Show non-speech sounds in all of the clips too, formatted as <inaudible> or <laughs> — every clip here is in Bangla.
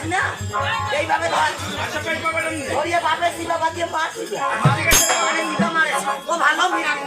আছে না? এইভাবে ধর। বাপে শিবা দিয়ে মার। মারে। ও ভালো। মিরান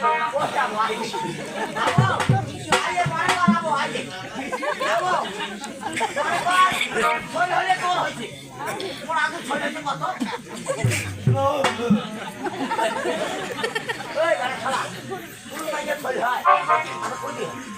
<laughs> ওরে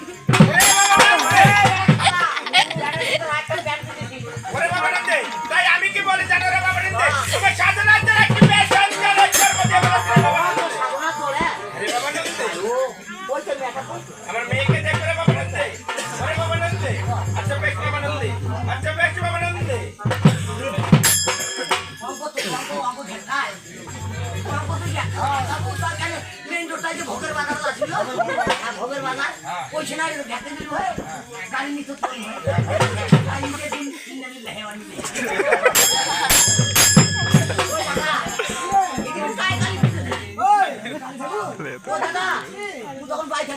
সিনাই ঘাটে দিল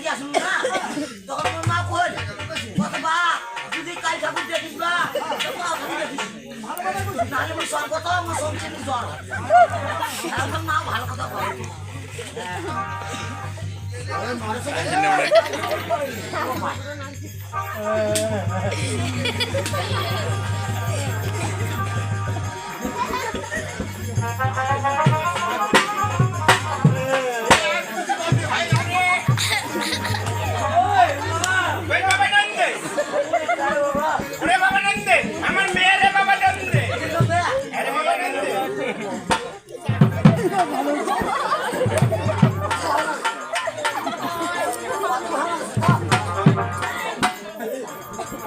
আসুন না? তখন তোর মা কই? কত যদি কাল ঠাকুর দেখিস বা নাহলে কত মুই শুনছি তুই জ্বর। ভালো কথা ওই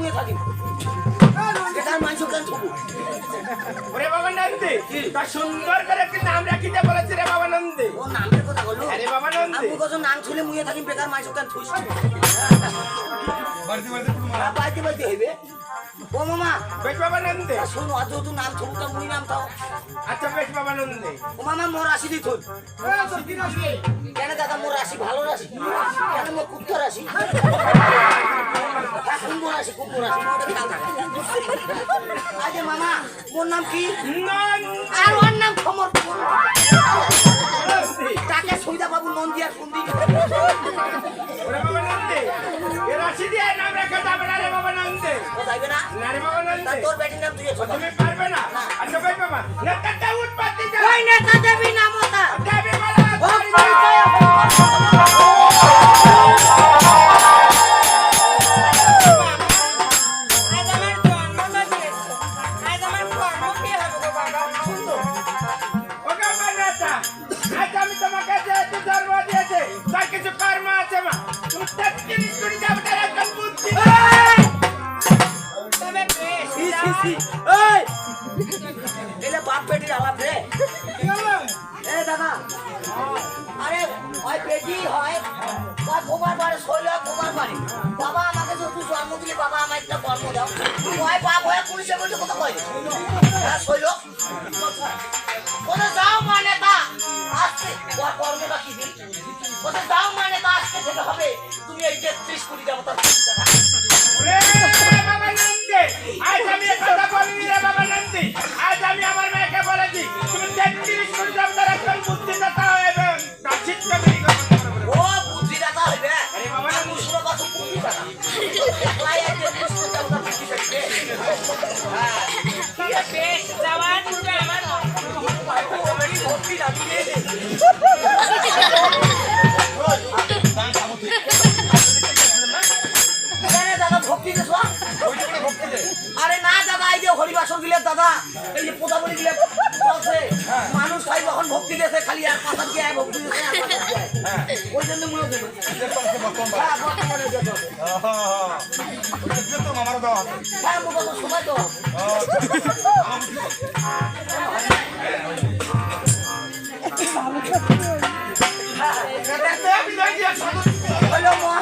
নিয়ে থাকি। এটার মানুষ কেন থুবু ওরে বাবা নন্দে তার সুন্দর করে একটি নাম রাখিতে বলেছে রে বাবা নন্দে। ও নামের কথা আরে বাবা নন্দে। নাম শুনে মুয়ে থাকি বেকার মানুষ কেন থুস বাড়িতে বাড়িতে হইবে। ও মামা বেশ বাবা নন্দে। শোন অত তো নাম থুবু তো মুই নাম তাও আচ্ছা বেশ বাবা নন্দে। ও মামা মোর রাশি দিত কেন দাদা মোর রাশি ভালো রাশি? কেন মোর কুত্ত রাশি? আরে মামা মোর নাম কি? আর ওর নাম খমর তাকে সুবিধা বাবু নন্দিয়া সুন্দি ওরে বাবা নন্দে। এ এই! এলে বাপ বেটির আলাপ রে। এ দাদা। আরে, হয় বেটি হয়। বা তোমার বাড়ি শৈল তোমার বাড়ি। বাবা আমাকে যেহেতু জন্ম দিলে, বাবা আমার একটা কর্ম দাও। হয় বাপ হয় পুলিশে বলছে কথা কয় হ্যাঁ শৈল। কোথায় যাও মানে তা? আজকে ওর কর্মটা কি দিন? কোথায় যাও মানে তা? আজকে যেতে হবে, তুমি এই তেত্রিশ কোটি দেবো আজ আমি কথা বলিনি রে বাবা নন্দী। আজ আমি আমার মেয়েকে বলেছি তুমি তেত্রিশ কোটি টাকার একজন বুদ্ধিদাতা এবং দাসিত্ব তৈরি করবে এই যে মানুষ খাই যখন ভক্তি দেশে খালি আর কথা দিয়ে ভক্তি দেশে আর কথা দিয়ে আয়। ওই জন্য মনে হচ্ছে হ্যাঁ বর্তমানে যেতে হবে। হ্যাঁ মোটা তো সময় তো হ্যালো মোহন